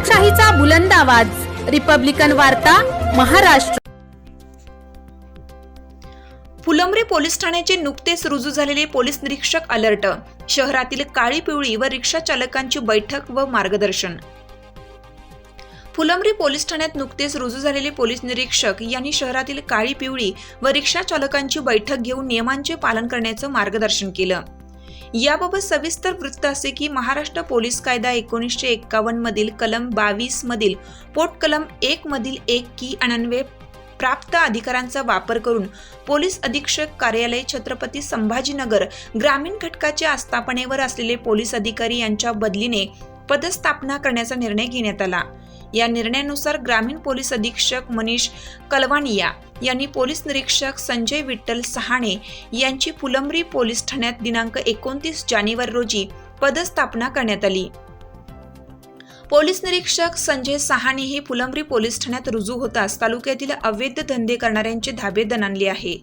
लोकशाहीचा बुलंद आवाज. रिपब्लिकन वार्ता महाराष्ट्र. फुलंब्री पोलीस ठाण्याचे नुकतेच रुजू झालेले पोलीस निरीक्षक अलर्ट. शहरातील काळी पिवळी व रिक्षा चालकांची बैठक व मार्गदर्शन. फुलंब्री पोलीस ठाण्यात नुकतेच रुजू झालेले पोलीस निरीक्षक यांनी शहरातील काळी पिवळी व रिक्षा चालकांची बैठक घेऊन नियमांचे पालन करण्याचं मार्गदर्शन केलं. याबाबत सविस्तर वृत्त असे की महाराष्ट्र पोलीस कायदा एकोणीसशे एक्कावन्न मधील कलम बावीस मधील पोट कलम एक मधील एक की अनन्वय प्राप्त अधिकारांचा वापर करून पोलीस अधीक्षक कार्यालय छत्रपती संभाजीनगर ग्रामीण घटकाच्या आस्थापनेवर असलेले पोलीस अधिकारी यांच्या बदलीने पदस्थापना करण्याचा निर्णय घेण्यात आला. या निर्णयानुसार ग्रामीण पोलीस अधीक्षक मनीष कलवानिया यांनी पोलीस निरीक्षक संजय विठ्ठल सहाणे यांची फुलंब्री पोलीस ठाण्यात दिनांक एकोणतीस जानेवारी रोजी पदस्थापना करण्यात आली. पोलीस निरीक्षक संजय सहाणे हे फुलंब्री पोलीस ठाण्यात रुजू होताच तालुक्यातील अवैध धंदे करणाऱ्यांचे धाबे दणाणले आहे.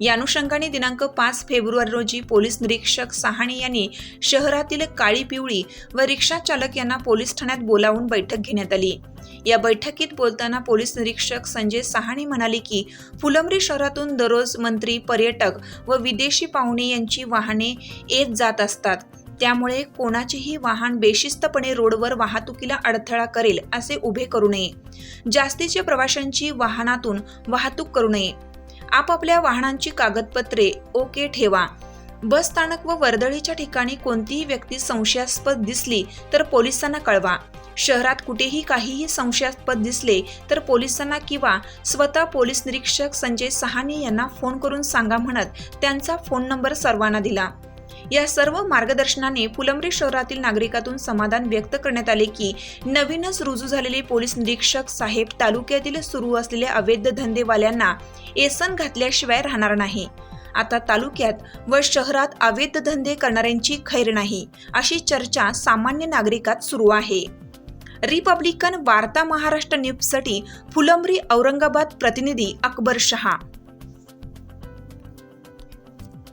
या अनुषंगाने दिनांक पाच फेब्रुवारी रोजी पोलीस निरीक्षक सहाणे यांनी शहरातील काळी पिवळी व रिक्षा चालक यांना पोलीस ठाण्यात बोलावून बैठक घेण्यात आली. या बैठकीत बोलताना पोलीस निरीक्षक संजय सहाणे म्हणाले की फुलंब्री शहरातून दररोज मंत्री पर्यटक व विदेशी पाहुणे यांची वाहने येत जात असतात. त्यामुळे कोणाचेही वाहन बेशिस्तपणे रोडवर वाहतुकीला अडथळा करेल असे उभे करू नये. जास्तीच्या प्रवाशांची वाहनातून वाहतूक करू नये. आपापल्या वाहनांची कागदपत्रे ओके ठेवा. बस स्थानक व वर्दळीच्या ठिकाणी कोणतीही व्यक्ती संशयास्पद दिसली तर पोलिसांना कळवा. शहरात कुठेही काहीही संशयास्पद दिसले तर पोलिसांना किंवा स्वतः पोलीस निरीक्षक संजय सहानी यांना फोन करून सांगा म्हणत त्यांचा फोन नंबर सर्वांना दिला. या सर्व मार्गदर्शनाने फुलंब्री शहरातील नागरिकातून समाधान व्यक्त करण्यात आले की नवीनच रुजू झालेले पोलीस निरीक्षक साहेब तालुक्यातील सुरू असलेल्या अवैध धंदेवाल्यांना एसन घातल्याशिवाय राहणार नाही. आता तालुक्यात व शहरात अवैध धंदे करणाऱ्यांची खैर नाही अशी चर्चा सामान्य नागरिकात सुरू आहे. रिपब्लिकन वार्ता महाराष्ट्र न्यूजसाठी फुलंब्री औरंगाबाद प्रतिनिधी अकबर शहा.